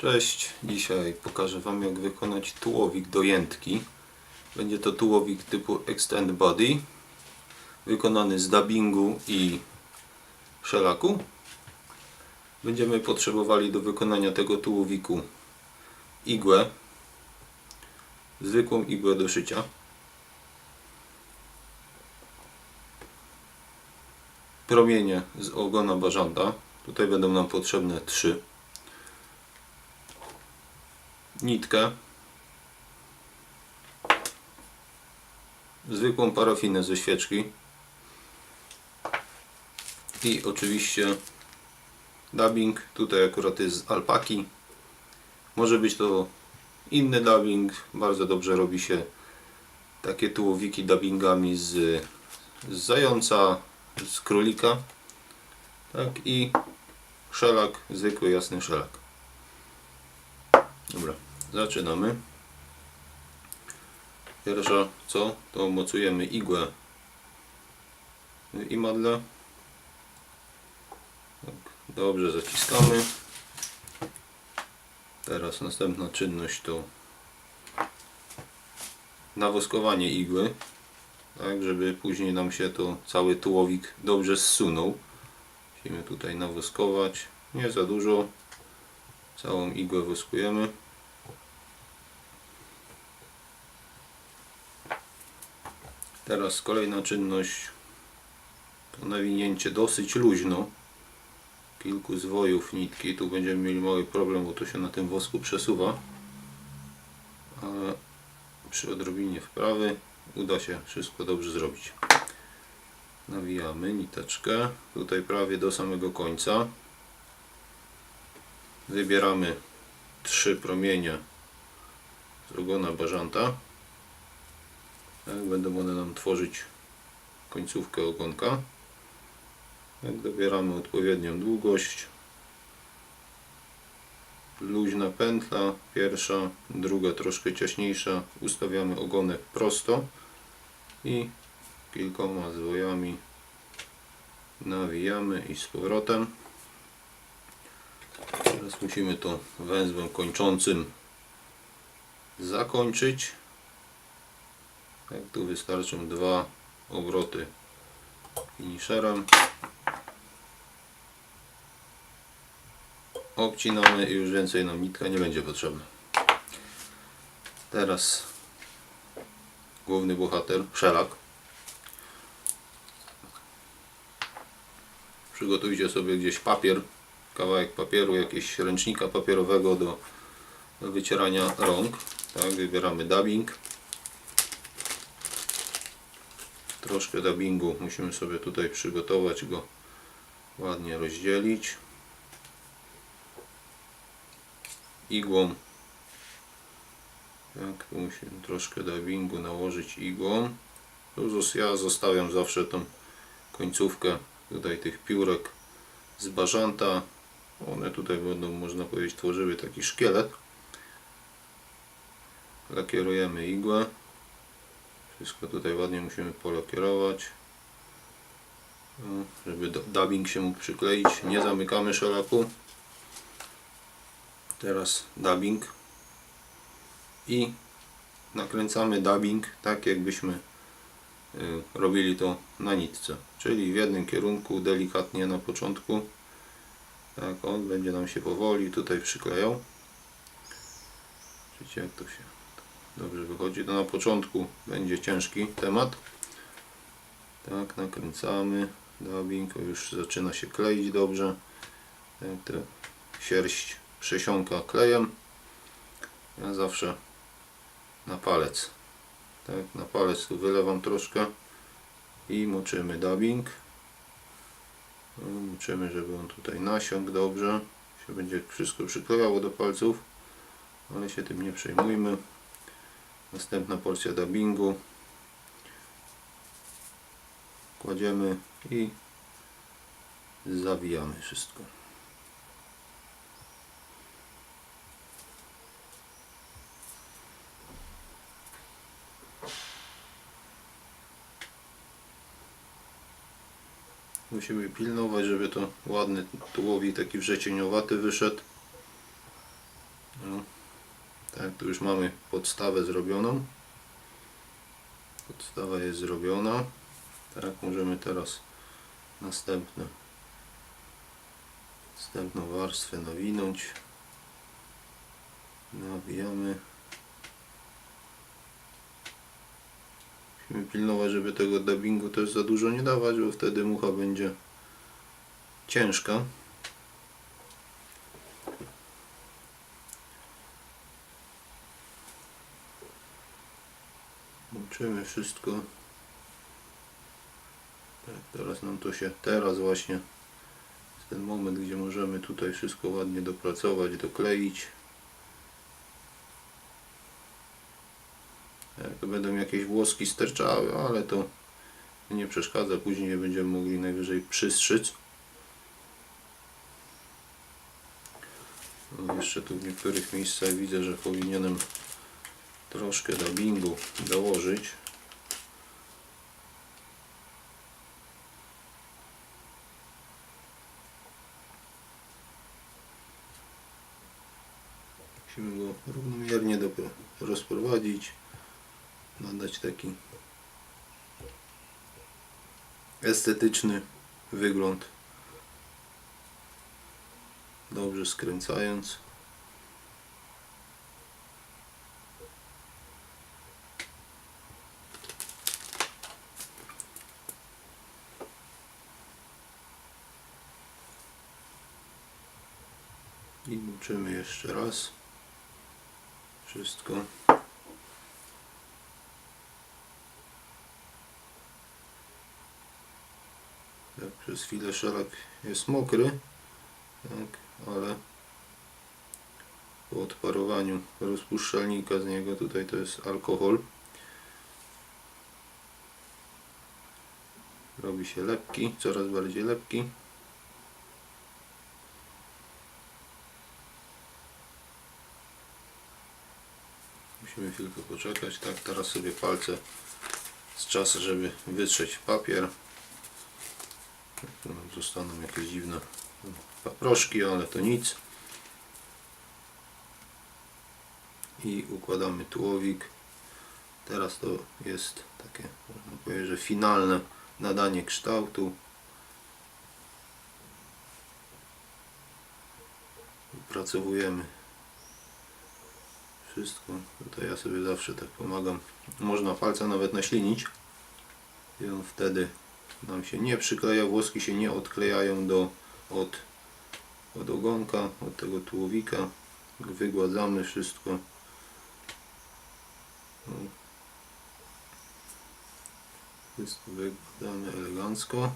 Cześć, dzisiaj pokażę Wam jak wykonać tułowik do jętki. Będzie to tułowik typu Extend Body, wykonany z dubbingu i szelaku. Będziemy potrzebowali do wykonania tego tułowiku igłę, zwykłą igłę do szycia. Promienie z ogona bażanta, tutaj będą nam potrzebne trzy nitkę, zwykłą parafinę ze świeczki. I oczywiście dubbing, tutaj akurat jest z alpaki. Może być to inny dubbing, bardzo dobrze robi się takie tułowiki dubbingami z, z zająca, z królika. Tak i szelak, zwykły jasny szelak. Dobra, zaczynamy. Pierwsza co, to mocujemy igłę i madle. Tak, dobrze zaciskamy. Teraz następna czynność to nawoskowanie igły, tak żeby później nam się to cały tułowik dobrze zsunął. Musimy tutaj nawoskować, nie za dużo, całą igłę woskujemy. Teraz kolejna czynność to nawinięcie dosyć luźno kilku zwojów nitki. Tu będziemy mieli mały problem, bo to się na tym wosku przesuwa. Ale przy odrobinie wprawy uda się wszystko dobrze zrobić. Nawijamy niteczkę tutaj prawie do samego końca. Wybieramy trzy promienie z ogona bażanta. Tak, będą one nam tworzyć końcówkę ogonka. Jak dobieramy odpowiednią długość, luźna pętla, pierwsza, druga troszkę ciaśniejsza, ustawiamy ogonek prosto i kilkoma zwojami nawijamy i z powrotem. Teraz musimy to węzłem kończącym zakończyć. Jak tu wystarczą dwa obroty finisherem. Obcinamy i już więcej nam nitka nie będzie potrzebna. Teraz główny bohater, szelak. Przygotujcie sobie gdzieś papier, kawałek papieru, jakiegoś ręcznika papierowego do, wycierania rąk. Tak, wybieramy dubbing. Troszkę dubbingu musimy sobie tutaj przygotować go, ładnie rozdzielić. Igłą. Tak, musimy troszkę dubbingu nałożyć igłą. Tu Ja zostawiam zawsze tą końcówkę tutaj tych piórek z bażanta. One tutaj będą, można powiedzieć, tworzyły taki szkielet. Lakierujemy igłę. Wszystko tutaj ładnie musimy polakierować. No, Żeby dubbing się mógł przykleić. Nie zamykamy szelaku. Teraz dubbing. I nakręcamy dubbing tak jakbyśmy y, robili to na nitce. Czyli w jednym kierunku delikatnie na początku. Tak, on będzie nam się powoli tutaj przyklejał. Widzicie jak to się dobrze wychodzi. To na początku będzie ciężki temat. Tak, nakręcamy. Dubbing już zaczyna się kleić dobrze. Tak, sierść przesiąka klejem. Ja zawsze na palec. Tak, na palec tu wylewam troszkę i moczymy dubbing. No, Moczymy, żeby on tutaj nasiąkł dobrze. Się będzie wszystko przyklejało do palców, ale się tym nie przejmujmy. Następna porcja dubbingu. Kładziemy i zawijamy wszystko. Musimy pilnować, żeby to ładny tułowik taki wrzecieniowaty wyszedł. Tak, tu już mamy podstawę zrobioną. Podstawa jest zrobiona. Tak, możemy teraz następne następną warstwę nawinąć. Nawijamy. Musimy pilnować, żeby tego dubbingu też za dużo nie dawać, bo wtedy mucha będzie ciężka. Łączymy wszystko. Tak, teraz nam to się, teraz właśnie jest ten moment, gdzie możemy tutaj wszystko ładnie dopracować, dokleić. Tak, będą jakieś włoski sterczały, ale to nie przeszkadza, później będziemy mogli najwyżej przystrzyc. No, jeszcze tu w niektórych miejscach widzę, że powinienem troszkę dubbingu dołożyć. Musimy go równomiernie rozprowadzić, nadać taki estetyczny wygląd. Dobrze skręcając. I uczymy jeszcze raz. Wszystko. Tak, przez chwilę szelak jest mokry, tak, ale po odparowaniu rozpuszczalnika z niego, tutaj to jest alkohol, robi się lepki, coraz bardziej lepki. Musimy chwilkę poczekać. Tak, teraz sobie palce z czasem, żeby wytrzeć papier. Zostaną jakieś dziwne paproszki, ale to nic. I układamy tułowik. Teraz to jest takie, można powiedzieć, że finalne nadanie kształtu. Pracowujemy wszystko. Tutaj ja sobie zawsze tak pomagam. Można palca nawet naślinić. I on wtedy nam się nie przykleja, włoski się nie odklejają do, od, od ogonka, od tego tułowika. Wygładzamy wszystko. No. Wszystko wygładzamy elegancko.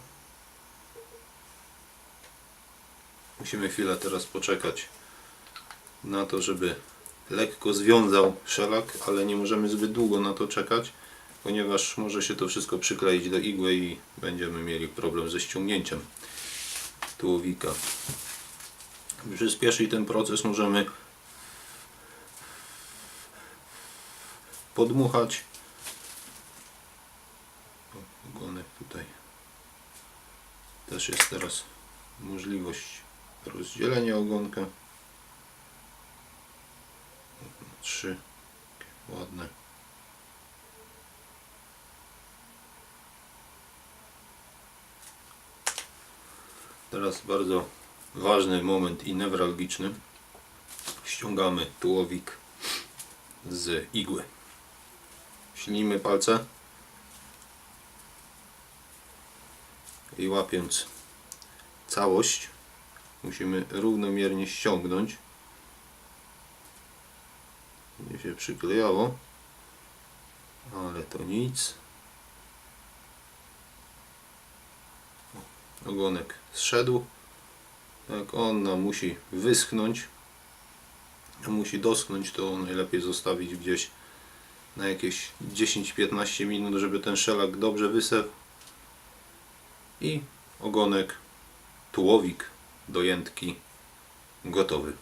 Musimy chwilę teraz poczekać na to, żeby lekko związał szelak, ale nie możemy zbyt długo na to czekać, ponieważ może się to wszystko przykleić do igły i będziemy mieli problem ze ściągnięciem tułowika. By przyspieszyć ten proces możemy podmuchać. Ogonek tutaj. Też jest teraz możliwość rozdzielenia ogonka trzy. Ładne. Teraz bardzo ważny moment i newralgiczny. Ściągamy tułowik z igły. Ślinimy palce. I łapiąc całość musimy równomiernie ściągnąć się przyklejało ale to nic. Ogonek zszedł. Tak on nam musi wyschnąć. Musi doschnąć to najlepiej zostawić gdzieś na jakieś 10-15 minut żeby ten szelak dobrze wysechł. I ogonek tułowik do jętki gotowy